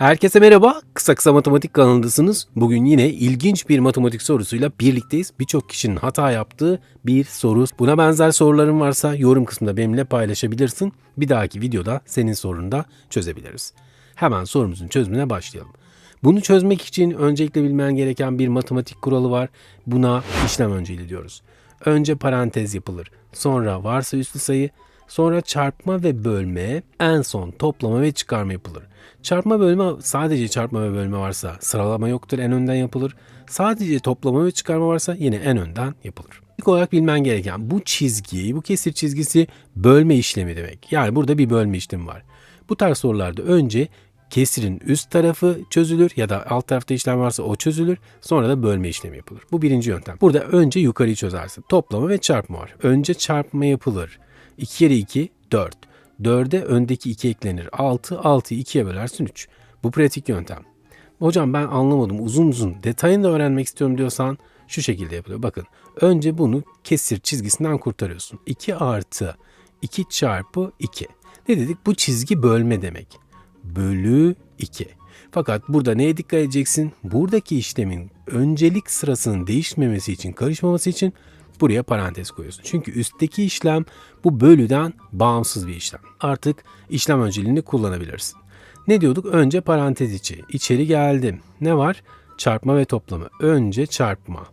Herkese merhaba. Kısa Kısa Matematik kanalındasınız. Bugün yine ilginç bir matematik sorusuyla birlikteyiz. Birçok kişinin hata yaptığı bir soru. Buna benzer soruların varsa yorum kısmında benimle paylaşabilirsin. Bir dahaki videoda senin sorunu da çözebiliriz. Hemen sorumuzun çözümüne başlayalım. Bunu çözmek için öncelikle bilmen gereken bir matematik kuralı var. Buna işlem önceliği diyoruz. Önce parantez yapılır. Sonra varsa üslü sayı, Sonra çarpma ve bölme, en son toplama ve çıkarma yapılır. Çarpma bölme sadece çarpma ve bölme varsa sıralama yoktur en önden yapılır. Sadece toplama ve çıkarma varsa yine en önden yapılır. İlk olarak bilmen gereken bu çizgi, bu kesir çizgisi bölme işlemi demek. Yani burada bir bölme işlemi var. Bu tarz sorularda önce kesirin üst tarafı çözülür ya da alt tarafta işlem varsa o çözülür. Sonra da bölme işlemi yapılır. Bu birinci yöntem. Burada önce yukarıyı çözersin. Toplama ve çarpma var. Önce çarpma yapılır. 2 kere 2 4. 4'e öndeki 2 eklenir. 6, 6'yı 2'ye bölersin 3. Bu pratik yöntem. Hocam ben anlamadım uzun uzun detayını da öğrenmek istiyorum diyorsan şu şekilde yapılıyor. Bakın önce bunu kesir çizgisinden kurtarıyorsun. 2 artı 2 çarpı 2. Ne dedik? Bu çizgi bölme demek. Bölü 2. Fakat burada neye dikkat edeceksin? Buradaki işlemin öncelik sırasının değişmemesi için, karışmaması için buraya parantez koyuyorsun. Çünkü üstteki işlem bu bölüden bağımsız bir işlem. Artık işlem önceliğini kullanabilirsin. Ne diyorduk? Önce parantez içi. İçeri geldim. Ne var? Çarpma ve toplama. Önce çarpma.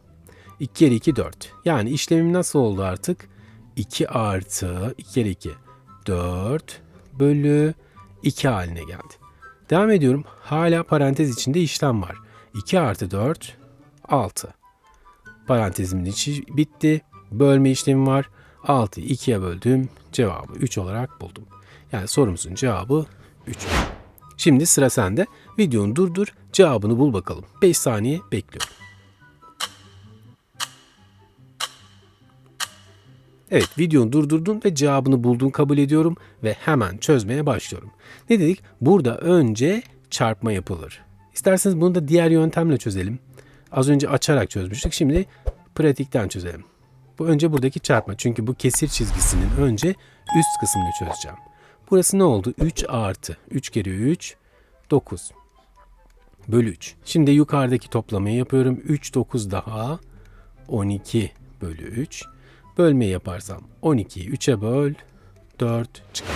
2 kere 2 4. Yani işlemim nasıl oldu artık? 2 artı 2 kere 2 4 bölü 2 haline geldi. Devam ediyorum. Hala parantez içinde işlem var. 2 artı 4 6. Parantezimin içi bitti. Bölme işlemi var. 6'yı 2'ye böldüm. Cevabı 3 olarak buldum. Yani sorumuzun cevabı 3. Şimdi sıra sende. Videonu durdur, cevabını bul bakalım. 5 saniye bekliyorum. Evet videonu durdurdun ve cevabını buldun kabul ediyorum ve hemen çözmeye başlıyorum. Ne dedik? Burada önce çarpma yapılır. İsterseniz bunu da diğer yöntemle çözelim. Az önce açarak çözmüştük. Şimdi pratikten çözelim. Bu önce buradaki çarpma. Çünkü bu kesir çizgisinin önce üst kısmını çözeceğim. Burası ne oldu? 3 artı. 3 kere 3 9 bölü 3. Şimdi yukarıdaki toplamayı yapıyorum. 3 9 daha 12 bölü 3. Bölmeyi yaparsam 12'yi 3'e böl 4 çıkar.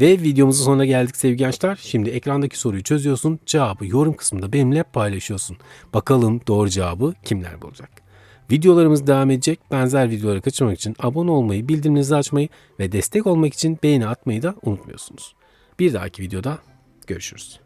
Ve videomuzun sonuna geldik sevgili gençler. Şimdi ekrandaki soruyu çözüyorsun. Cevabı yorum kısmında benimle paylaşıyorsun. Bakalım doğru cevabı kimler bulacak. Videolarımız devam edecek. Benzer videoları kaçırmak için abone olmayı, bildirimlerinizi açmayı ve destek olmak için beğeni atmayı da unutmuyorsunuz. Bir dahaki videoda görüşürüz.